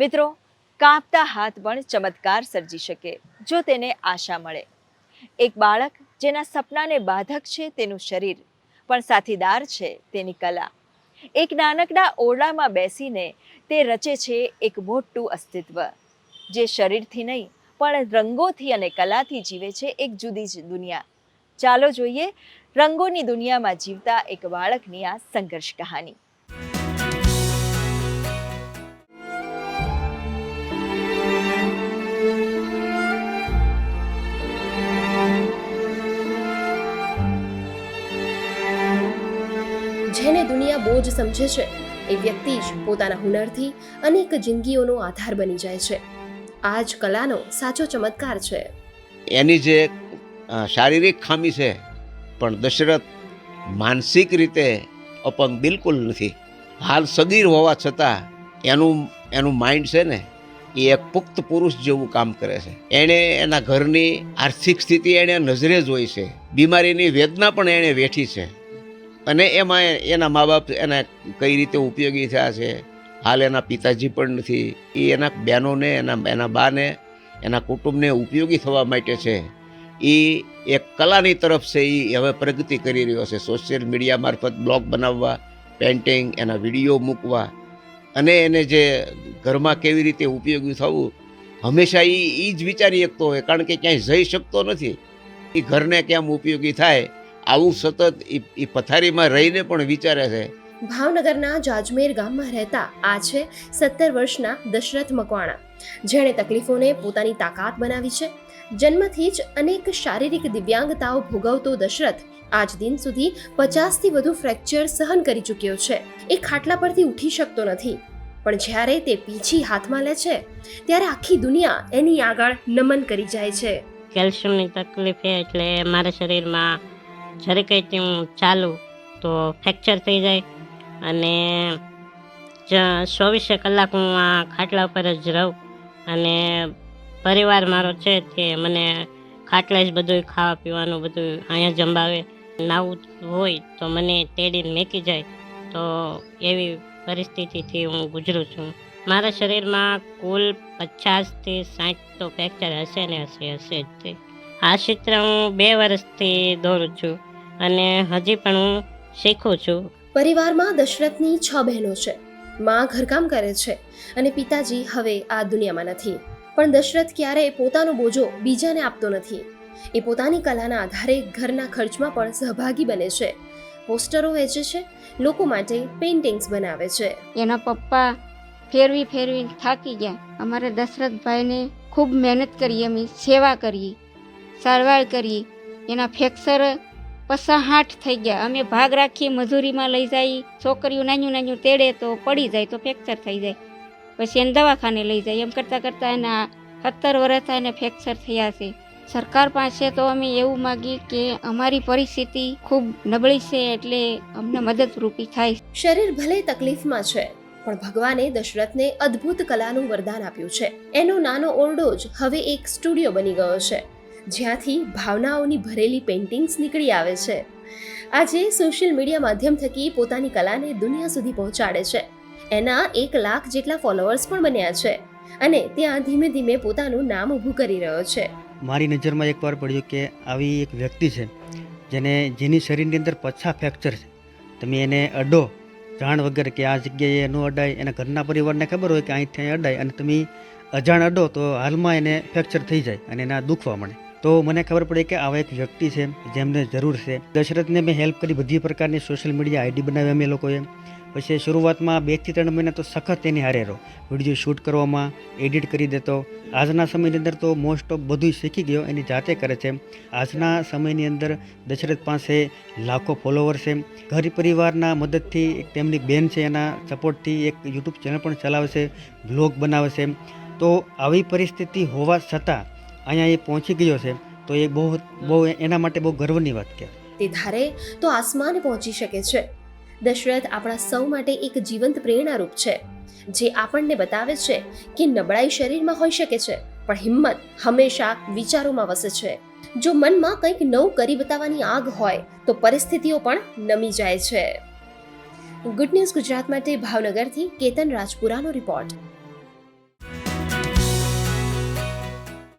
મિત્રો, કાપતા હાથ પણ ચમત્કાર સર્જી શકે, જો તેને આશા મળે. એક બાળક જેના સપનાને બાધક છે તેનું શરીર, પણ સાથીદાર છે તેની કલા. એક નાનકડા ઓરડામાં બેસીને તે રચે છે એક મોટું અસ્તિત્વ, જે શરીરથી નહીં, પણ રંગોથી અને કલાથી જીવે છે એક જુદી જ દુનિયા. ચાલો જોઈએ રંગોની દુનિયામાં જીવતા એક બાળકની આ સંઘર્ષ કહાની. જેને દુનિયા બોજ સમજે છે. એ વ્યક્તિ જ પોતાના હુનરથી અનેક જિંદગીઓનો આધાર બની જાય છે. આ જ કલાનો સાચો ચમત્કાર છે. એની જે શારીરિક ખામી છે, પણ દશરથ માનસિક રીતે અપંગ બિલકુલ નથી. હાલ સગીર હોવા છતાં એનું એનું માઇન્ડ છે ને, એ એક પુખ્ત પુરુષ જેવું કામ કરે છે. એણે એના ઘરની આર્થિક સ્થિતિ એણે નજરે જોઈ છે. બીમારીની વેદના પણ એણે વેઠી છે. અને એમાં એના મા બાપ એના કઈ રીતે ઉપયોગી થયા છે? હાલ એના પિતાજી પણ નથી. એ એના બહેનોને, એના એના બાને, એના કુટુંબને ઉપયોગી થવા માટે છે. એ એક કલાની તરફ છે, એ હવે પ્રગતિ કરી રહ્યો છે. સોશિયલ મીડિયા મારફત બ્લોગ બનાવવા, પેઇન્ટિંગ, એના વીડિયો મૂકવા. અને એને જે ઘરમાં કેવી રીતે ઉપયોગી થવું, હંમેશા એ એ જ વિચારી શકતો હોય, કારણ કે ક્યાંય જઈ શકતો નથી. એ ઘરને કેમ ઉપયોગી થાય? આવું સતત એ એ પથારીમાં રહીને પણ વિચારે છે. ભાવનગરના જાજમેર ગામમાં રહેતા આ છે સત્તર વર્ષના દશરથ મકવાણા. જેણે તકલીફોને પોતાની તાકાત બનાવી છે. જન્મથી જ અનેક શારીરિક દિવ્યાંગતાઓ ભોગવતો દશરથ આજ દિન સુધી પચાસથી વધુ ફ્રેક્ચર સહન કરી ચૂક્યો છે. એ ખાટલા પરથી ઉઠી શકતો નથી. પણ જ્યારે તે પીછી હાથમાં લે છે ત્યારે આખી દુનિયા એની આગળ નમન કરી જાય છે. કેલ્શિયમની તકલીફ છે એટલે મારા શરીરમાં જ્યારે કંઈ હું ચાલું, તો ફ્રેક્ચર થઈ જાય અને ચોવીસે કલાક હું આ ખાટલા ઉપર જ રહું. અને પરિવાર મારો છે તે મને ખાટલા જ બધું ખાવા પીવાનું બધું અહીંયા જમાવે નાવું હોય તો મને તેડીને મેકી જાય, તો એવી પરિસ્થિતિથી હું ગુજરું છું. મારા શરીરમાં કુલ પચાસથી સાઠ તો ફ્રેક્ચર હશે ને હશે હશે જ તે. આ ચિત્ર હું બે વર્ષથી દોરું છું. અને હજી પણ હું શીખું છું. પરિવારમાં દશરથની છ બહેનો છે. માં ઘરકામ કરે છે અને પિતાજી હવે આ દુનિયામાં નથી. પણ દશરથ ક્યારેય પોતાનો બોજો બીજાને આપતો નથી. એ પોતાની કલાના આધારે ઘરના ખર્ચમાં પણ સહભાગી બને છે. પોસ્ટરો વેચે છે લોકો માટે પેઇન્ટિંગ્સ બનાવે છે. એના પપ્પા ફેરવી ફેરવી થાકી ગયા. અમારે દશરથભાઈને ખૂબ મહેનત કરી અમે સેવા કરી સારવાર કરી એના ફ્રેક્ચર પસા હાઠ થઈ ગયા. અમે ભાગ રાખીએ મજૂરીમાં લઈ જાય, છોકરીઓ નાનું નાનું તેડે તો પડી જાય, તો ફ્રેક્ચર થઈ જાય. પછી એને દવાખાને લઈ જાય. એમ કરતાં કરતાં એના સત્તર વર્ષ એને ફ્રેક્ચર થયા છે. સરકાર પાસે તો અમે એવું માગીએ કે અમારી પરિસ્થિતિ ખૂબ નબળી છે એટલે અમને મદદરૂપી થાય. શરીર ભલે તકલીફમાં છે, પણ ભગવાને દશરથને અદ્ભુત કલાનું વરદાન આપ્યું છે. એનો નાનો ઓરડો જ હવે એક સ્ટુડિયો બની ગયો છે. જ્યાંથી ભાવનાઓની ભરેલી પેઇન્ટિંગ્સ નીકળી આવે છે. આજે સોશિયલ મીડિયા માધ્યમ થકી પોતાની કલાને દુનિયા સુધી પહોંચાડે છે. એના એક લાખ જેટલા ફોલોઅર્સ પણ બન્યા છે અને ત્યાં ધીમે ધીમે પોતાનું નામ ઊભું કરી રહ્યો છે. મારી નજરમાં એકવાર પડ્યું કે આવી એક વ્યક્તિ છે, જેને જેની શરીરની અંદર પછા ફ્રેક્ચર છે. તમે એને અડો, જાણ વગર કે આ જગ્યાએ ન અડાય, એના ઘરના પરિવારને ખબર હોય કે અહીંથી અહીં અડાય અને તમે અજાણ અડો તો હાલમાં એને ફ્રેક્ચર થઈ જાય અને એના દુખવા મળે. તો મને ખબર પડી કે આવા એક વ્યક્તિ છે, જેમને જરૂર છે. દશરથને મેં હેલ્પ કરી બધી પ્રકારની સોશિયલ મીડિયા આઈડી બનાવી અમે લોકોએ. પછી શરૂઆતમાં બેથી ત્રણ મહિના તો સખત એની હારે રહો. વીડિયો શૂટ કરવામાં એડિટ કરી દેતો. આજના સમયની અંદર તો મોસ્ટ ઓફ બધું શીખી ગયો, એની જાતે કરે છે. આજના સમયની અંદર દશરથ પાસે લાખો ફોલોવર છે. ઘર પરિવારના મદદથી એક તેમની બેન છે, એના સપોર્ટથી એક યુટ્યુબ ચેનલ પણ ચલાવે છે બ્લોગ બનાવે છે. તો આવી પરિસ્થિતિ હોવા છતાં અહીંયા એ પહોંચી ગયો છે, તો એ બહુ બહુ એના માટે બહુ ગર્વની વાત કહેવાય તે ધારે તો આસમાને પહોંચી શકે છે. દશરથ આપણા સૌ માટે એક જીવંત પ્રેરણારૂપ છે, જે આપણને બતાવે છે કે નબળાઈ શરીરમાં હોઈ શકે છે, પણ હિંમત હંમેશા વિચારોમાં વસે છે. જો મનમાં કંઈક નવું કરી બતાવવાની આગ હોય, તો પરિસ્થિતિઓ પણ નમી જાય છે. ગુડ ન્યૂઝ ગુજરાત માટે ભાવનગરથી કેતન રાજપુરાનો રિપોર્ટ